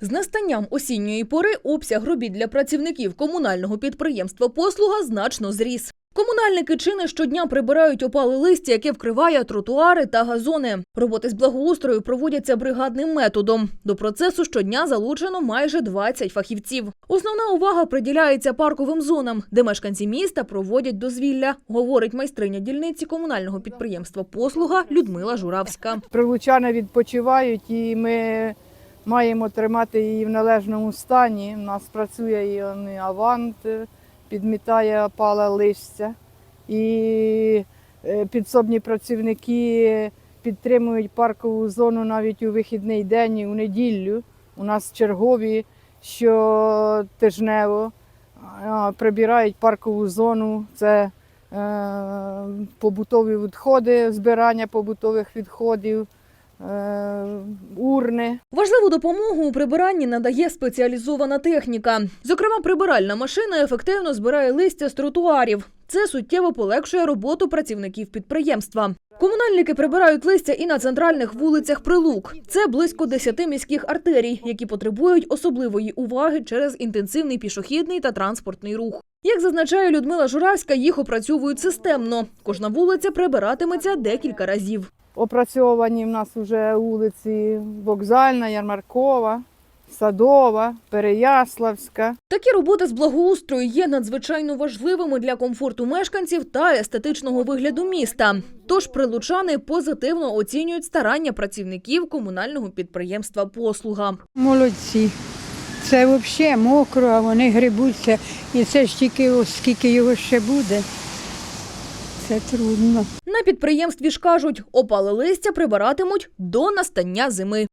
З настанням осінньої пори обсяг робіт для працівників комунального підприємства послуга значно зріс. Комунальники чи не щодня прибирають опали листя, яке вкриває тротуари та газони. Роботи з благоустрою проводяться бригадним методом. До процесу щодня залучено майже 20 фахівців. Основна увага приділяється парковим зонам, де мешканці міста проводять дозвілля, говорить майстриня дільниці комунального підприємства послуга Людмила Журавська. Прилучани відпочивають і ми маємо тримати її в належному стані. У нас працює і авант, е, підмітає опале листя. І е, підсобні працівники підтримують паркову зону навіть у вихідний день і у неділю. У нас чергові щотижнево а, прибирають паркову зону. Це е, побутові відходи, збирання побутових відходів, урни. Важливу допомогу у прибиранні надає спеціалізована техніка. Зокрема, прибиральна машина ефективно збирає листя з тротуарів. Це суттєво полегшує роботу працівників підприємства. Комунальники прибирають листя і на центральних вулицях Прилук. Це близько 10 міських артерій, які потребують особливої уваги через інтенсивний пішохідний та транспортний рух. Як зазначає Людмила Журавська, їх опрацьовують системно. Кожна вулиця прибиратиметься декілька разів. Опрацьовані в нас вже вулиці Вокзальна, Ярмаркова, Садова, Переяславська. Такі роботи з благоустрою є надзвичайно важливими для комфорту мешканців та естетичного вигляду міста. Тож прилучани позитивно оцінюють старання працівників комунального підприємства Послуга. Молодці. Це взагалі мокро, а вони грибуться. І це ж тільки ось скільки його ще буде. Це трудно. На підприємстві ж кажуть, опали листя прибиратимуть до настання зими.